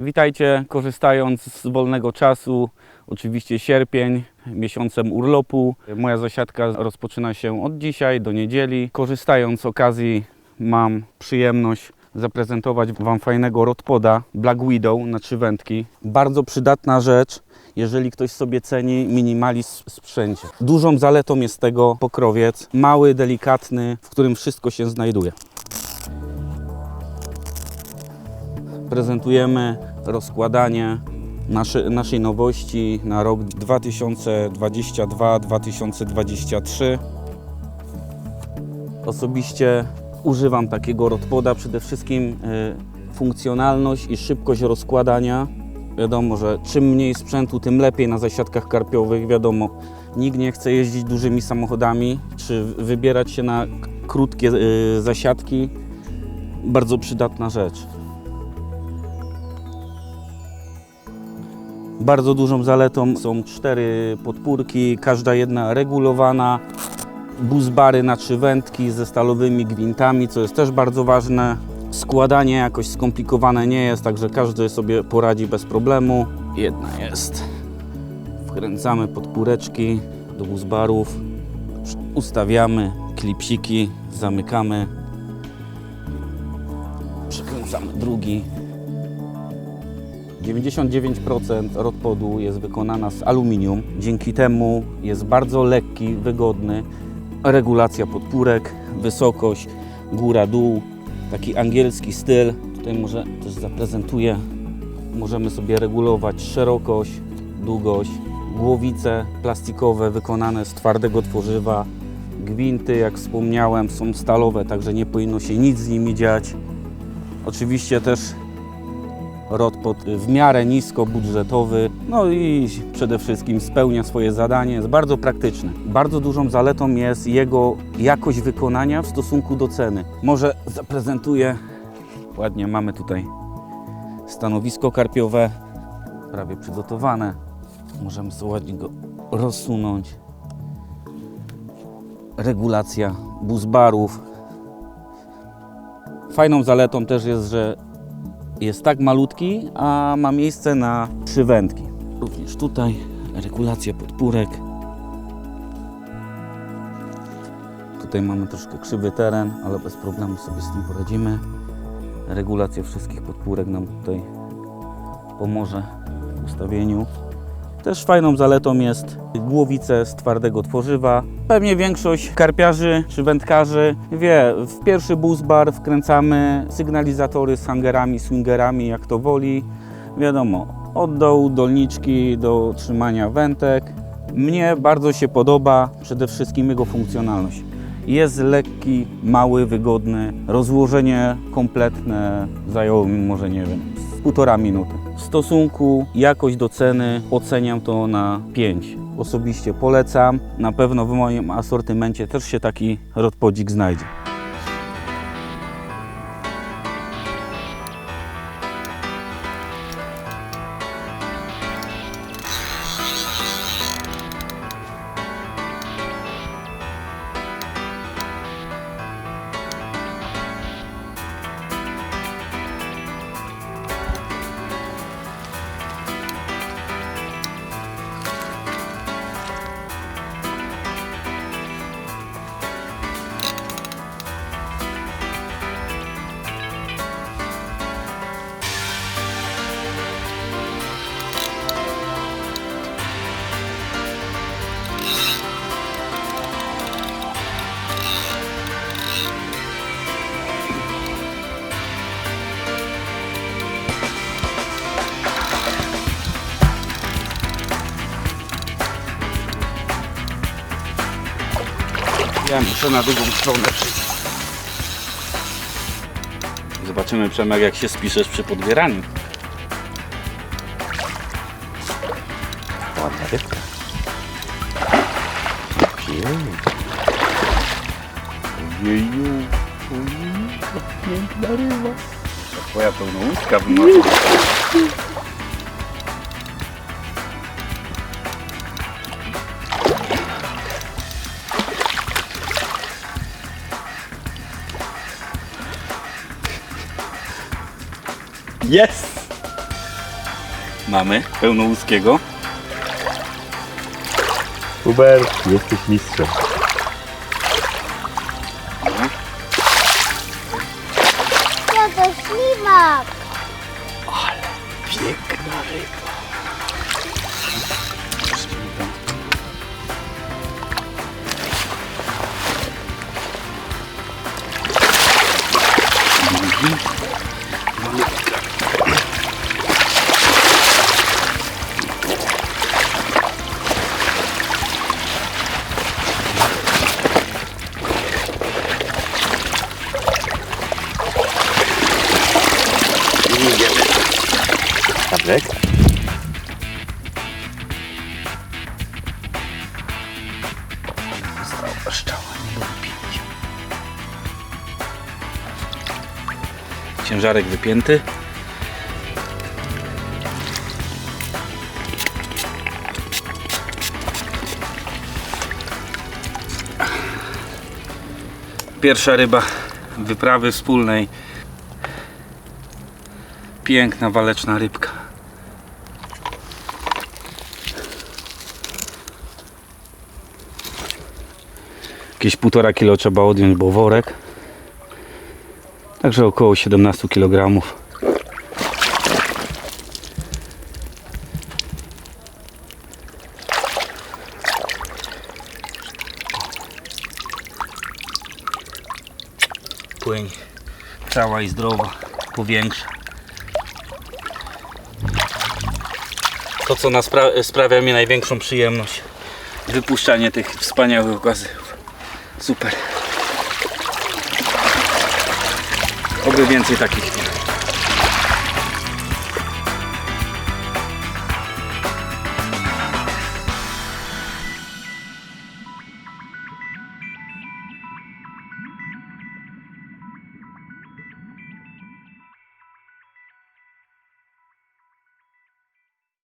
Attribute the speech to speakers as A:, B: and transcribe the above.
A: Witajcie, korzystając z wolnego czasu, oczywiście sierpień, miesiącem urlopu. Moja zasiadka rozpoczyna się od dzisiaj do niedzieli. Korzystając z okazji mam przyjemność zaprezentować Wam fajnego rodpoda Black Widow na trzy wędki. Bardzo przydatna rzecz, jeżeli ktoś sobie ceni minimalizm sprzęcie. Dużą zaletą jest tego pokrowiec, mały, delikatny, w którym wszystko się znajduje. Prezentujemy rozkładanie nasze, naszej nowości na rok 2022-2023. Osobiście używam takiego rodpoda, przede wszystkim y, funkcjonalność i szybkość rozkładania. Wiadomo, że czym mniej sprzętu, tym lepiej na zasiadkach karpiowych. Wiadomo, nikt nie chce jeździć dużymi samochodami, czy wybierać się na krótkie y, zasiadki. Bardzo przydatna rzecz. Bardzo dużą zaletą są cztery podpórki, każda jedna regulowana. Buzbary na trzy wędki ze stalowymi gwintami, co jest też bardzo ważne. Składanie jakoś skomplikowane nie jest, także każdy sobie poradzi bez problemu. Jedna jest. Wkręcamy podpóreczki do buzbarów, ustawiamy klipsiki, zamykamy. Przykręcamy drugi. 99% rodpodu jest wykonana z aluminium. Dzięki temu jest bardzo lekki, wygodny. Regulacja podpórek, wysokość, góra, dół. Taki angielski styl. Tutaj może też zaprezentuję. Możemy sobie regulować szerokość, długość. Głowice plastikowe wykonane z twardego tworzywa. Gwinty, jak wspomniałem, są stalowe, także nie powinno się nic z nimi dziać. Oczywiście też Rodpod w miarę nisko budżetowy, no i przede wszystkim spełnia swoje zadanie, jest bardzo praktyczny. Bardzo dużą zaletą jest jego jakość wykonania w stosunku do ceny. Może zaprezentuję, ładnie mamy tutaj stanowisko karpiowe, prawie przygotowane. Możemy sobie ładnie go rozsunąć. Regulacja buzbarów. Fajną zaletą też jest, że jest tak malutki, a ma miejsce na trzy wędki. Również tutaj regulacja podpórek. Tutaj mamy troszkę krzywy teren, ale bez problemu sobie z tym poradzimy. Regulacja wszystkich podpórek nam tutaj pomoże w ustawieniu. Też fajną zaletą jest głowice z twardego tworzywa. Pewnie większość karpiarzy czy wędkarzy wie, w pierwszy buzbar wkręcamy sygnalizatory z hangerami, swingerami, jak to woli. Wiadomo, od dołu dolniczki do trzymania wędek. Mnie bardzo się podoba przede wszystkim jego funkcjonalność. Jest lekki, mały, wygodny. Rozłożenie kompletne zajęło mi może, nie wiem, z półtora minuty. W stosunku jakość do ceny oceniam to na 5. Osobiście polecam. Na pewno w moim asortymencie też się taki rodpodzik znajdzie. Ja muszę na drugą stronę przyjść. Zobaczymy Przemek jak się spiszesz przy podbieraniu. Ładna rybka. Ojeju. Piękna ryba. To twoja pełnołódka w nocy. Jest! Mamy pełnołuskiego.
B: Hubert, jesteś mistrzem.
C: Ja to ślimak.
A: Piękna ryba.
B: Pawlek?
A: Ciężarek wypięty. Pierwsza ryba wyprawy wspólnej. Piękna, waleczna rybka. Jakieś półtora kilo trzeba odjąć, bo worek. Także około 17 kg. Płyń cała i zdrowa, powiększa. To co nas spra- sprawia mi największą przyjemność. Wypuszczanie tych wspaniałych okazów. Super. Oby więcej takich